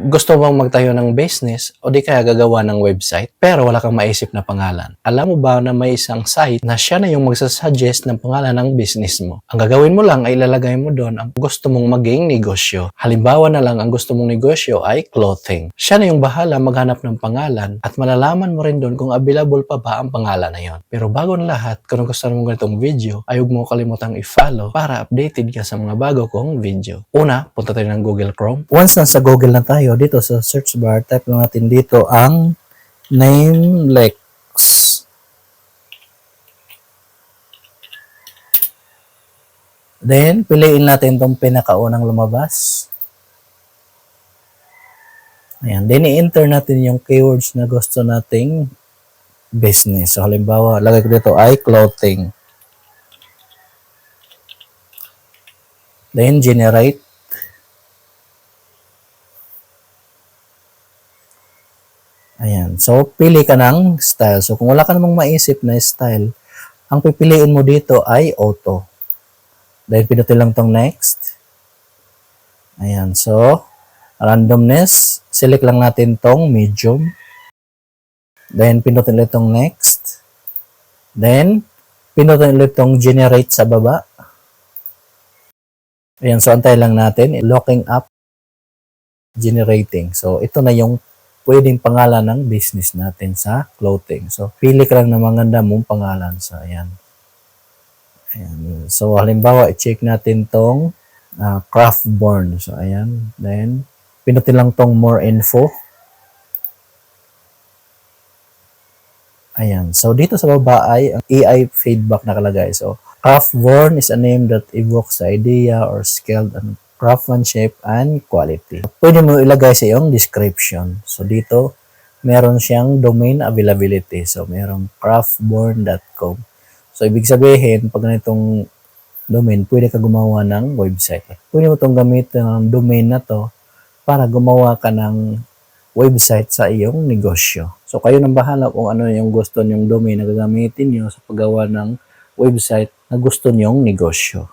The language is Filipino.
Gusto mong magtayo ng business o di kaya gagawa ng website pero wala kang maisip na pangalan. Alam mo ba na may isang site na siya na yung magsasuggest ng pangalan ng business mo? Ang gagawin mo lang ay ilalagay mo doon ang gusto mong maging negosyo. Halimbawa na lang ang gusto mong negosyo ay clothing. Siya na yung bahala maghanap ng pangalan at malalaman mo rin doon kung available pa ba ang pangalan na yon. Pero bago ang lahat, kung gusto mo ganitong video, ay huwag mo kalimutang i-follow para updated ka sa mga bago kong video. Una, punta tayo ng Google Chrome. Once nasa Google na tayo, dito sa search bar, type lang natin dito ang Namelex. Then, piliin natin itong pinakaunang lumabas. Ayan. Then, i-enter natin yung keywords na gusto nating business. So, halimbawa, lagay ko dito ay clothing. Then, generate. Ayan. So, pili ka ng style. So, kung wala ka namang maisip na style, ang pipiliin mo dito ay auto. Then, pinutin lang tong next. Ayan. So, randomness. Select lang natin tong medium. Then, pinutin ulit tong next. Then, pinutin ulit tong generate sa baba. Ayan. So, antay lang natin. Locking up. Generating. So, ito na yung pwedeng pangalan ng business natin sa clothing. So, pili ka lang ng maganda mong pangalan. So, ayan. ayan. So, halimbawa, i-check natin tong uh, Craftborn. So, ayan. Then, pinutin lang tong more info. Ayan. So, dito sa baba ay ang AI feedback nakalagay. So, Craftborn is a name that evokes the idea or skilled and craftsmanship and quality. Pwede mo ilagay sa iyong description. So, dito, meron siyang domain availability. So, merong craftborn.com. So, ibig sabihin, pag ganitong domain, pwede ka gumawa ng website. Pwede mo itong gamitin ng domain na to para gumawa ka ng website sa iyong negosyo. So, kayo nang bahala kung ano yung gusto niyong domain na gagamitin niyo sa paggawa ng website na gusto niyong negosyo.